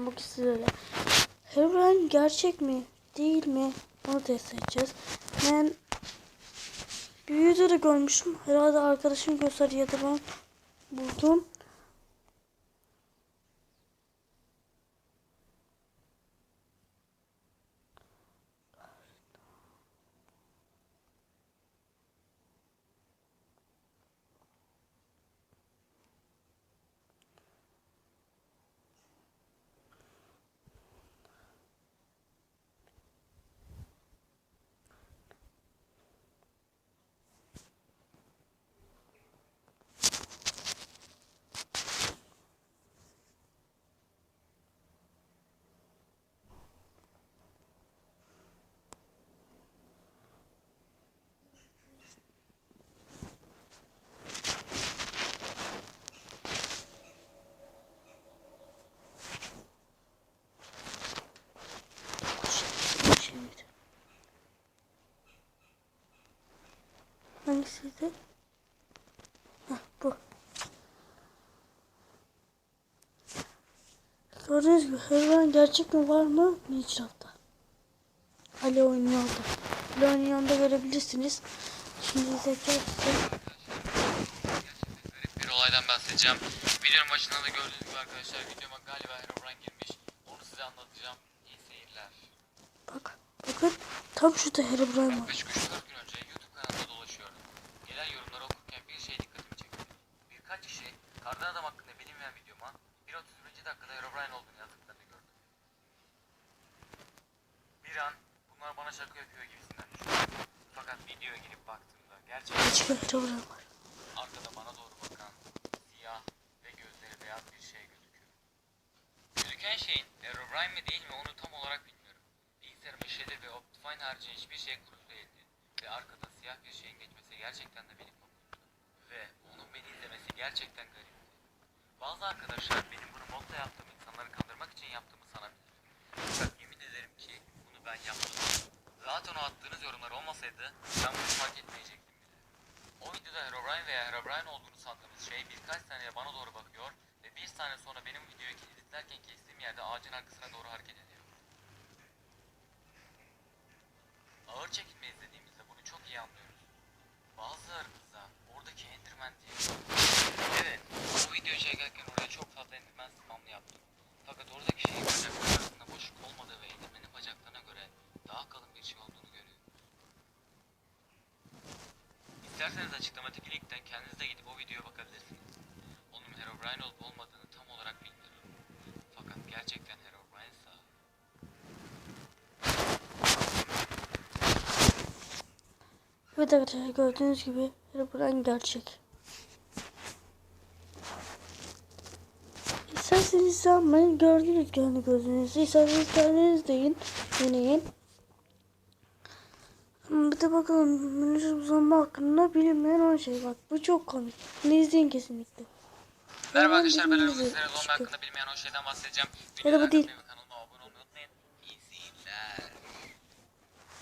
Ama bu sizlere. Herobrine gerçek mi? Değil mi? Onu test edeceğiz. Ben bir videoda görmüşüm. Herhalde arkadaşım gösterdi ya da ben buldum. Şimdi. Hangisiydi? Heh, bu. Gördüğünüz gibi Herobrine gerçek mi var mı? Minecraft'ta. Ali oynuyordu. Ali oynuyorda görebilirsiniz. Şimdi tekrar size olaydan bahsedeceğim. Videonun başında da gördüğünüz gibi arkadaşlar videoma galiba Herobrine girmiş. Onu size anlatacağım. İyi seyirler. bak. Bakın tam şurada Herobrine var. Yaklaşık 3-4 şaka yapıyor gibisinden düşündüm. Fakat videoya girip baktığımda gerçekten Hiçbir Herobrine var. Arkada bana doğru bakan siyah ve gözleri beyaz bir şey gözüküyor. Gözüken şeyin Herobrine mi değil mi onu tam olarak bilmiyorum. Bilgisayarım işledi ve Optifine harici hiçbir şey kurulu değildi. Ve arkada siyah bir şeyin geçmesi gerçekten de benim korkumdu. Ve onun beni izlemesi gerçekten garipti. Bazı arkadaşlar olmasaydı ben bunu fark etmeyecektim bile. O videoda Herobrine veya Herobrine olduğunu sandığımız şey birkaç saniye bana doğru bakıyor ve bir saniye sonra benim videoyu editlerken kestiğim yerde ağacın arkasına doğru hareket ediyor. Ağır çekilme Açıklamadaki linkten kendiniz de gidip o videoya bakabilirsiniz. Onun Herobrine olup olmadığını tam olarak bilmiyorum. Fakat gerçekten Herobrine'sa... Evet arkadaşlar gördüğünüz gibi Herobrine gerçek. İsterseniz sanmayın gördüğünüz gibi hani gözünüzü. İsterseniz kendiniz deyin. Deneyin. Bir de bakalım Münir Uzanma hakkında bilinmeyen 10 şey. Bak bu çok komik. Bunu izleyin kesinlikle. Merhaba arkadaşlar ben Sizlere zombi hakkında bilmeyen o şeyden bahsedeceğim. Ya da bu değil.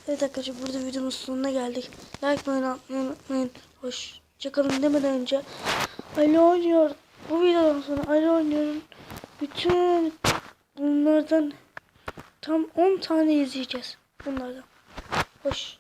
Evet arkadaşlar burada videomuz sonuna geldik. Like ve atmayı unutmayın. Hoşçakalın demeden önce Ali oynuyor. Bu videodan sonra Ali oynuyor'un bütün bunlardan tam 10 tane izleyeceğiz. Bunlardan. Hoş.